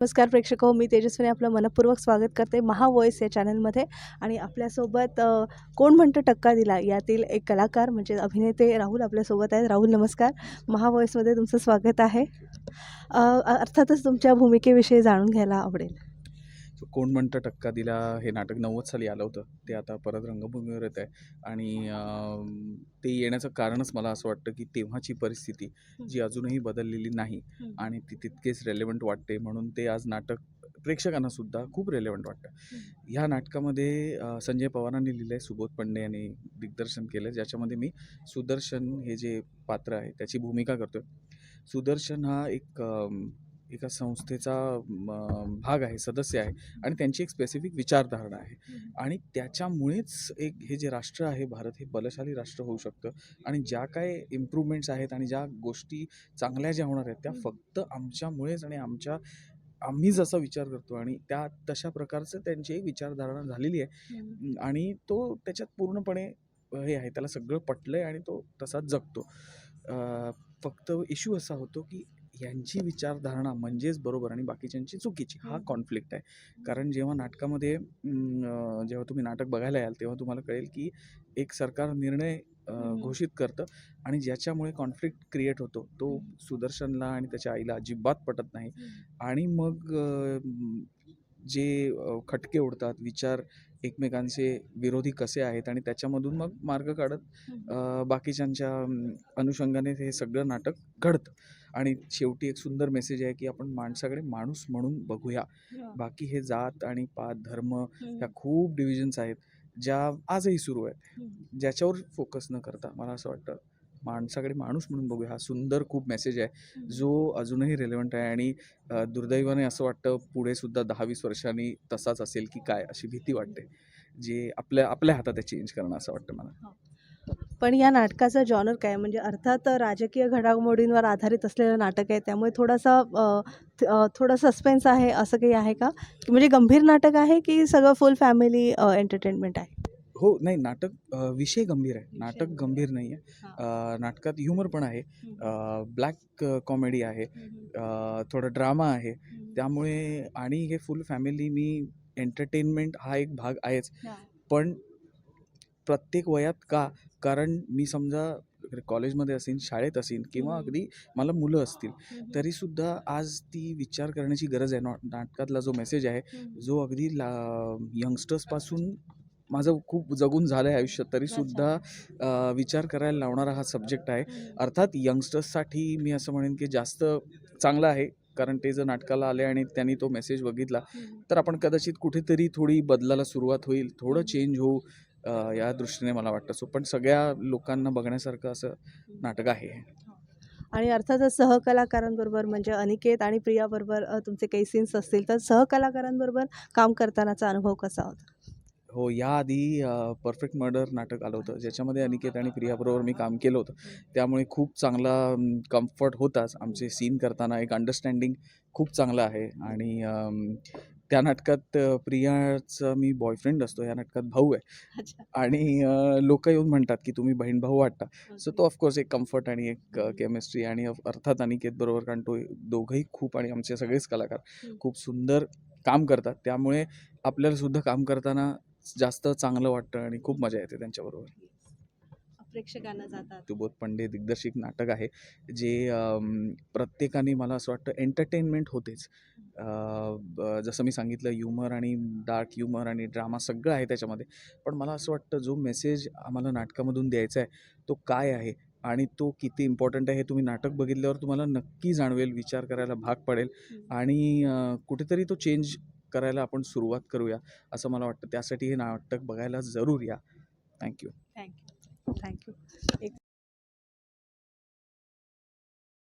नमस्कार प्रेक्षक हो मी तेजस्वीने आपलं मनपूर्वक स्वागत करते महावॉईस या चॅनलमध्ये आणि आपल्यासोबत कोण म्हणतं टक्का दिला यातील एक कलाकार म्हणजे अभिनेते राहुल आपल्यासोबत आहेत. राहुल नमस्कार. महावॉईसमध्ये तुमचं स्वागत आहे. अर्थातच तुमच्या भूमिकेविषयी जाणून घ्यायला आवडेल. कोण म्हणतं टक्का दिला हे नाटक नव्वद साली आलं होतं. ते आता परत रंगभूमीवर येत आहे आणि ते येण्याचं कारणच मला असं वाटतं की तेव्हाची परिस्थिती जी अजूनही बदललेली नाही आणि ती तितकेच रेलेवंट वाटते. म्हणून ते आज नाटक प्रेक्षकांना सुद्धा खूप रेलेवंट वाटतं. ह्या नाटकामध्ये संजय पवारांनी लिहिलं आहे सुबोध पंडे यांनी दिग्दर्शन केलं ज्याच्यामध्ये मी सुदर्शन हे जे पात्र आहे त्याची भूमिका करतोय. सुदर्शन हा एक एका संस्थेचा भाग आहे सदस्य आहे आणि त्यांची एक स्पेसिफिक विचारधारणा आहे. आणि त्याच्यामुळेच एक हे जे राष्ट्र आहे भारत हे बलशाली राष्ट्र होऊ शकतं आणि ज्या काय इम्प्रूव्हमेंट्स आहेत आणि ज्या गोष्टी चांगल्या ज्या होणार आहेत त्या. फक्त आमच्यामुळेच आणि आमच्या आम्ही जसा विचार करतो आणि त्या तशा प्रकारचं त्यांची एक विचारधारणा झालेली आहे. आणि तो त्याच्यात पूर्णपणे हे आहे त्याला सगळं पटलं आहे आणि तो तसाच जगतो. फक्त इश्यू असा होतो की यांची विचारधारणा म्हणजेच बरोबर आणि बाकीच्यांची चुकीची हा. कॉन्फ्लिक्ट आहे कारण जेव्हा नाटकामध्ये जेव्हा तुम्ही नाटक बघायला याल तेव्हा तुम्हाला कळेल की एक सरकार निर्णय. घोषित करतं आणि ज्याच्यामुळे कॉन्फ्लिक्ट क्रिएट होतो तो. सुदर्शनला आणि त्याच्या आईला अजिबात पटत नाही आणि मग जे खटके उडतात विचार एकमेकांचे विरोधी कसे आहेत आणि त्याच्यामधून मग मार्ग काढत बाकीच्यांच्या अनुषंगाने हे सगळं नाटक घडतं. आणि शेवटी एक सुंदर मेसेज आहे की आपण माणसाकडे माणूस म्हणून बघूया. बाकी हे जात आणि पात धर्म ह्या खूप डिव्हिजन्स आहेत ज्या आजही सुरू आहेत. ज्याच्यावर फोकस न करता मला असं वाटतं माणसाकडे माणूस म्हणून बघूया. हा सुंदर खूप मेसेज आहे. जो अजूनही रेलेवंट आहे आणि दुर्दैवाने असं वाटतं पुढे सुद्धा दहा वीस वर्षांनी तसाच असेल की काय अशी भीती वाटते. जे आपल्या आपल्या हातात आहे चेंज करणं असं वाटतं मला. पण या नाटकाचा जॉनर काय? म्हणजे अर्थात राजकीय घडामोडींवर आधारित असलेलं नाटक आहे. त्यामुळे थोडासा थोडं सस्पेन्स आहे असं काही आहे का? की म्हणजे गंभीर नाटक आहे की सगळं फुल फॅमिली एंटरटेनमेंट आहे? हो नाही नाटक अ, विषय गंभीर आहे. नाटक गंभीर. गंभीर नाही आहे नाटकात ह्युमर पण आहे. ब्लॅक कॉमेडी आहे. अ, थोडं ड्रामा आहे. त्यामुळे आणि हे फुल फॅमिली मी एंटरटेनमेंट हा एक भाग आहेच. पण प्रत्येक वयात का? कारण मी समजा कॉलेजमध्ये असेन शाळेत असेन किंवा हम्म. अगदी मला मुलं असतील तरीसुद्धा आज ती विचार करण्याची गरज आहे. ना नाटकातला जो मेसेज आहे जो अगदी ला यंगस्टर्सपासून माझं खूप जगून झालं आहे आयुष्यात तरीसुद्धा विचार करायला लावणारा हा सब्जेक्ट आहे. अर्थात यंगस्टर्ससाठी मी असं म्हणेन की जास्त चांगलं आहे कारण ते जर नाटकाला आले आणि त्यांनी तो मेसेज बघितला तर आपण कदाचित कुठेतरी थोडी बदलाला सुरुवात होईल. थोडं. चेंज होऊ या दृष्टीने मला वाटतं सो पण सगळ्या लोकांना बघण्यासारखं असं नाटक आहे. आणि अर्थातच सहकलाकारांबरोबर म्हणजे अनिकेत आणि प्रियाबरोबर तुमचे काही सीन्स असतील तर सहकलाकारांबरोबर काम करतानाचा अनुभव कसा होता? हो याआधी परफेक्ट मर्डर नाटक आलं होतं. ज्याच्यामध्ये अनिकेत आणि प्रियाबरोबर मी काम केलं होतं. त्यामुळे खूप चांगला कम्फर्ट होताच आमचे सीन करताना. एक अंडरस्टँडिंग खूप चांगलं आहे. आणि त्या नाटकात प्रियाचा मी बॉयफ्रेंड असतो. या नाटकात भाऊ आहे. अच्छा. आणि लोक येऊन म्हणतात की तुम्ही बहीण भाऊ वाटता. सो तो ऑफकोर्स एक कम्फर्ट आणि एक केमिस्ट्री आणि अर्थात अनिकेत बरोबर कारण तो दोघंही खूप आणि आमचे सगळेच कलाकार. खूप सुंदर काम करतात. त्यामुळे आपल्याला सुद्धा काम करताना जास्त चांगलं वाटतं आणि खूप मजा येते त्यांच्याबरोबर. प्रेक्षकांना जातात. सुबोध पंडे दिग्दर्शित नाटक आहे जे अम, प्रत्येकाने मला असं वाटतं एंटरटेनमेंट होतेच. अ, ब- जसं मी सांगितलं ह्युमर आणि डार्क ह्युमर आणि ड्रामा सगळं आहे त्याच्यामध्ये. पण मला असं वाटतं जो मेसेज आम्हाला नाटकामधून द्यायचा आहे तो काय आहे आणि तो किती इम्पॉर्टंट आहे हे तुम्ही नाटक बघितल्यावर तुम्हाला नक्की जाणवेल विचार करायला भाग पडेल. आणि अ, कुठेतरी तो चेंज करायला आपण सुरुवात करूया असं मला वाटतं. त्यासाठी हे नाटक बघायला जरूर या. थँक्यू थँक्यू थँक्यू एक